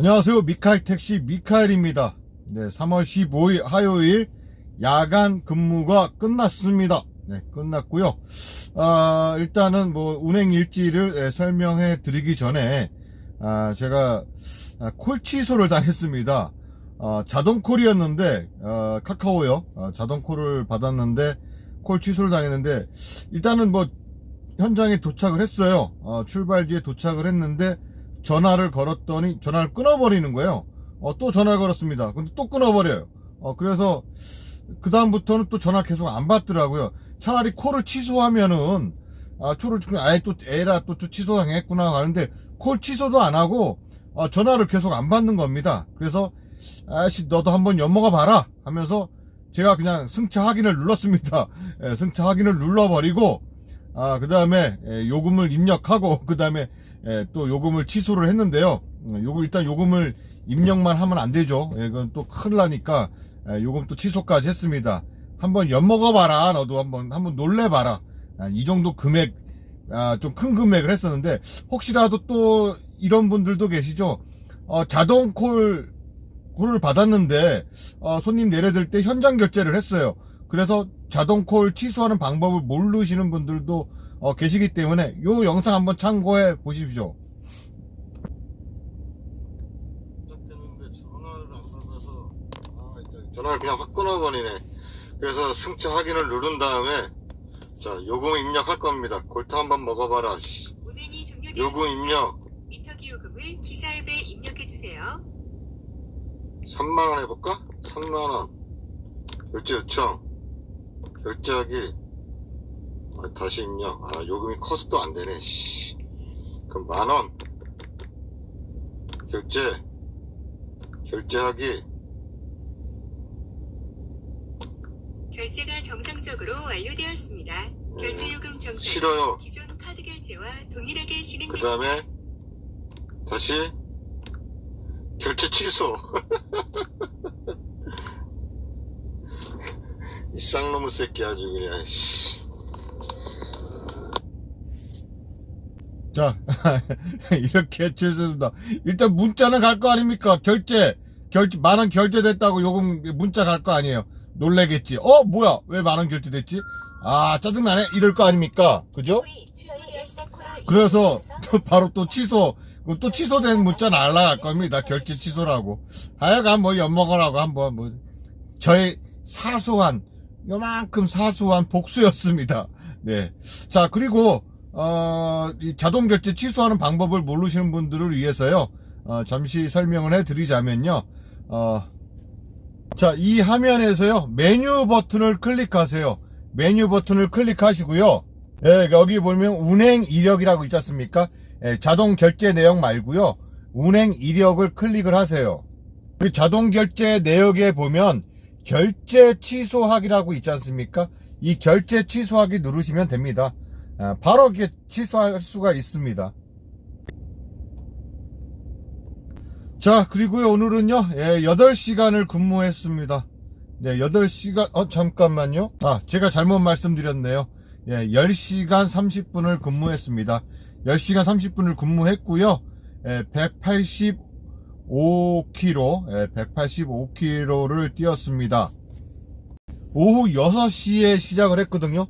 안녕하세요. 미카엘 택시 미카엘입니다. 네, 3월 15일 화요일 야간 근무가 끝났습니다. 네, 끝났고요. 아, 일단은 뭐 운행 일지를 예, 설명해 드리기 전에 아, 제가 아, 콜 취소를 당했습니다. 아, 자동 콜이었는데 아, 카카오요. 아, 자동 콜을 받았는데 콜 취소를 당했는데 일단은 뭐 현장에 도착을 했어요. 어, 출발지에 도착을 했는데 전화를 걸었더니 전화를 끊어버리는 거예요. 어, 또 전화를 걸었습니다. 근데 또 끊어버려요. 어, 그래서 그 다음부터는 또 전화 계속 안 받더라고요. 차라리 콜을 취소하면은 아, 그냥 아예 또 에라 또, 또 취소당했구나 하는데 콜 취소도 안 하고 어, 전화를 계속 안 받는 겁니다. 그래서 아씨 너도 한번 엿먹어 봐라 하면서 제가 그냥 승차 확인을 눌렀습니다. 예, 승차 확인을 눌러버리고 아, 그 다음에 요금을 입력하고 그 다음에 또 요금을 취소를 했는데요. 음, 요금 일단 요금을 입력만 하면 안 되죠. 예, 그건 또 큰일 나니까 예, 요금 또 취소까지 했습니다. 한번 엿먹어봐라. 너도 한번 한번 놀래봐라. 아, 이 정도 금액 아, 좀 큰 금액을 했었는데 혹시라도 또 이런 분들도 계시죠. 어, 자동 콜 콜을 받았는데 어, 손님 내려들 때 현장 결제를 했어요. 그래서 자동 콜 취소하는 방법을 모르시는 분들도 어, 계시기 때문에 요 영상 한번 참고해 보십시오. 시작됐는데 전화를 안 받아서 아 이제 전화를 그냥 확 끊어버리네 그래서 승차 확인을 누른 다음에 자 요금 입력할 겁니다 골타 한번 먹어봐라. 요금 입력 미터 기 요금을 기사 앱에 입력해 주세요. 3만 원 해볼까? 3만 원 결제 요청 결제하기 아, 다시 입력 아 요금이 커서 또 안되네 씨. 그럼 만원 결제 결제하기 결제가 정상적으로 완료되었습니다. 결제 요금 정산 싫어요. 기존 카드 결제와 동일하게 그 진행됩니다. 다음에 다시 결제 취소 이 쌍놈의 새끼 아주 그냥 씨. 자, 이렇게 취소합니다. 일단 문자는 갈 거 아닙니까? 결제, 결제, 만원 결제됐다고 요금 문자 갈 거 아니에요. 놀래겠지. 어, 뭐야? 왜 만원 결제됐지? 아, 짜증나네? 이럴 거 아닙니까? 그죠? 그래서 또 바로 또 취소, 또 취소된 문자 날라갈 겁니다. 결제 취소라고. 하여간 뭐 엿먹으라고 한번 뭐, 저의 사소한, 요만큼 사소한 복수였습니다. 네. 자, 그리고, 어, 이 자동 결제 취소하는 방법을 모르시는 분들을 위해서요, 어, 잠시 설명을 해 드리자면요, 어, 자, 이 화면에서요, 메뉴 버튼을 클릭하세요. 메뉴 버튼을 클릭하시고요. 예, 여기 보면 운행 이력이라고 있지 않습니까? 예, 자동 결제 내역 말고요. 운행 이력을 클릭을 하세요. 그 자동 결제 내역에 보면 결제 취소하기라고 있지 않습니까? 이 결제 취소하기 누르시면 됩니다. 아, 바로 이렇게 취소할 수가 있습니다. 자, 그리고요, 오늘은요, 예, 8시간을 근무했습니다. 네, 8시간, 어, 잠깐만요. 아, 제가 잘못 말씀드렸네요. 예, 10시간 30분을 근무했습니다. 10시간 30분을 근무했고요. 예, 185km, 예, 185km를 뛰었습니다. 오후 6시에 시작을 했거든요.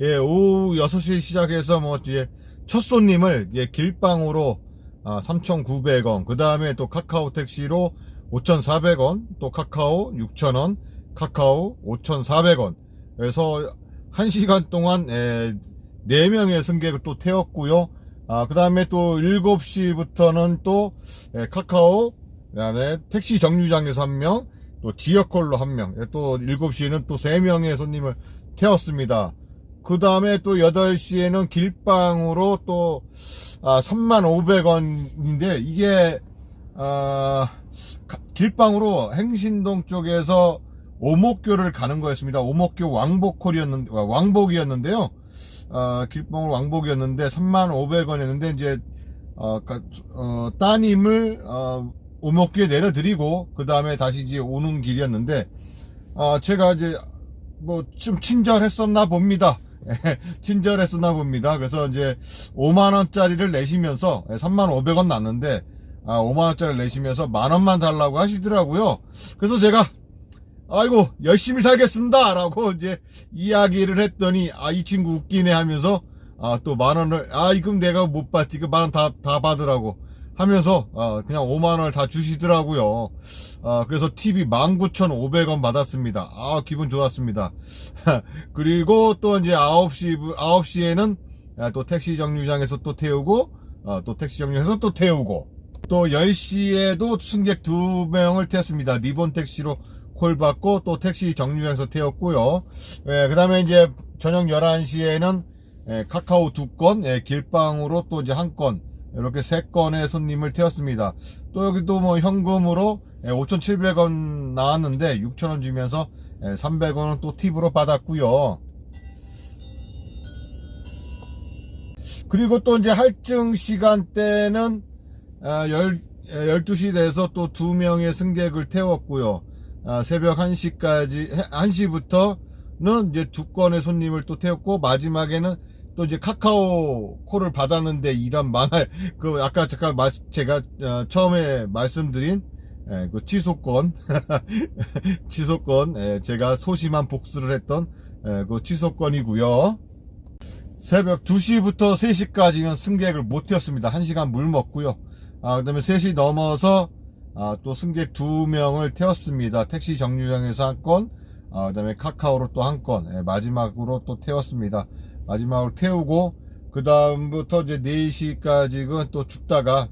예, 오후 6시에 시작해서 뭐 이제 첫 손님을 예, 길방으로 아, 3,900원, 그 다음에 또 카카오 택시로 5,400원, 또 카카오 6,000원, 카카오 5,400원. 그래서 1시간 동안 에, 4명의 승객을 또 태웠고요. 아, 그 다음에 또 7시부터는 또 에, 카카오, 그 다음에 택시 정류장에서 1명, 또 지역콜로 1명, 예, 또 7시에는 또 3명의 손님을 태웠습니다. 그 다음에 또 8시에는 길방으로 또, 아, 3,500원인데, 이게, 아, 가- 길방으로 행신동 쪽에서 오목교를 가는 거였습니다. 오목교 왕복콜이었는데, 아, 왕복이었는데요. 아, 길방으로 왕복이었는데, 3,500원이었는데, 이제, 어, 가- 어, 따님을, 어, 오목교에 내려드리고, 그 다음에 다시 이제 오는 길이었는데, 아, 제가 이제, 뭐, 좀 친절했었나 봅니다. 친절했었나 봅니다. 그래서 이제 5만원짜리를 내시면서 3만 500원 났는데, 아, 5만원짜리 내시면서 만원만 달라고 하시더라고요. 그래서 제가, 아이고, 열심히 살겠습니다. 라고 이제 이야기를 했더니, 아, 이 친구 웃기네 하면서, 아, 또 만원을, 아, 이금 내가 못 받지. 그 만원 다, 다 받으라고 하면서, 아, 그냥 5만원을 다 주시더라고요. 아, 그래서 TV 19,500원 받았습니다. 아, 기분 좋았습니다. 그리고 또 이제 9시, 9시에는 아, 또 택시 정류장에서 또 태우고, 아, 또 택시 정류장에서 또 태우고, 또 10시에도 승객 2명을 태웠습니다. 리본 택시로 콜 받고 또 택시 정류장에서 태웠고요. 예, 그 다음에 이제 저녁 11시에는 예, 카카오 두 건, 예, 길빵으로 또 이제 한 건, 이렇게 세 건의 손님을 태웠습니다. 또 여기도 뭐 현금으로 예, 5,700원 나왔는데 6,000원 주면서 예, 300원은 또 팁으로 받았고요. 그리고 또 이제 할증 시간대는 아, 열, 12시 돼서 또 두 명의 승객을 태웠고요. 아, 새벽 1시까지, 1시부터는 이제 두 건의 손님을 또 태웠고, 마지막에는 또 이제 카카오 콜을 받았는데 이런 망할, 그, 아까 잠깐 마- 제가 어, 처음에 말씀드린 예, 그 취소권, 취소권, 예, 제가 소심한 복수를 했던 예, 그 취소권이고요. 새벽 2시부터 3시까지는 승객을 못 태웠습니다. 1시간 물 먹고요. 아, 그 다음에 3시 넘어서, 아, 또 승객 2명을 태웠습니다. 택시 정류장에서 한 건, 아, 그 다음에 카카오로 또 한 건, 예, 마지막으로 또 태웠습니다. 마지막으로 태우고, 그 다음부터 이제 4시까지 는 또 죽다가,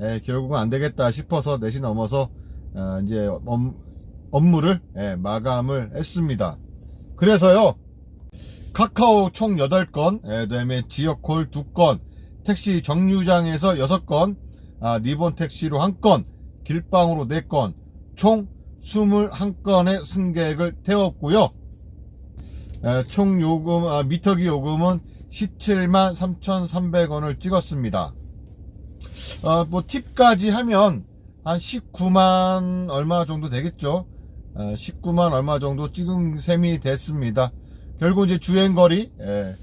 예, 결국은 안 되겠다 싶어서 4시 넘어서, 아, 이제 업, 업무를, 예, 마감을 했습니다. 그래서요, 카카오 총 8건, 예, 그다음에 지역콜 2건, 택시 정류장에서 6건, 아, 리본 택시로 1건, 길방으로 4건, 총 21건의 승객을 태웠고요. 예, 총 요금, 아, 미터기 요금은 17만 3,300원을 찍었습니다. 어, 뭐, 팁까지 하면 한 19만 얼마 정도 되겠죠. 어, 19만 얼마 정도 찍은 셈이 됐습니다. 결국 이제 주행거리, 예,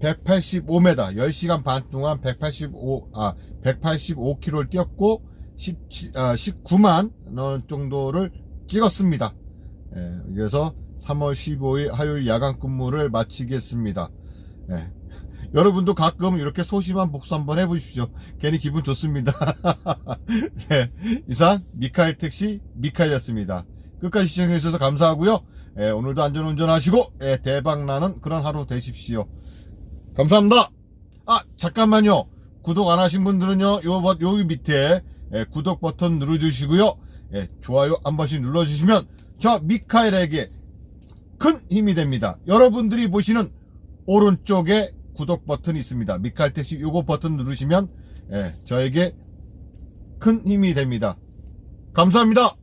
185m, 10시간 반 동안 185, 아, 185km를 뛰었고, 17, 아, 19만 원 정도를 찍었습니다. 예, 그래서 3월 15일 화요일 야간 근무를 마치겠습니다. 예. 여러분도 가끔 이렇게 소심한 복수 한번 해보십시오. 괜히 기분 좋습니다. 네, 이상 미카엘 택시 미카엘이었습니다. 끝까지 시청해주셔서 감사하고요. 예, 오늘도 안전운전 하시고 예, 대박나는 그런 하루 되십시오. 감사합니다. 아 잠깐만요. 구독 안 하신 분들은요. 요, 버- 여기 밑에 예, 구독 버튼 눌러주시고요. 예, 좋아요 한 번씩 눌러주시면 저 미카엘에게 큰 힘이 됩니다. 여러분들이 보시는 오른쪽에 구독 버튼이 있습니다. 미카엘 택시 요거 버튼 누르시면 예, 저에게 큰 힘이 됩니다. 감사합니다.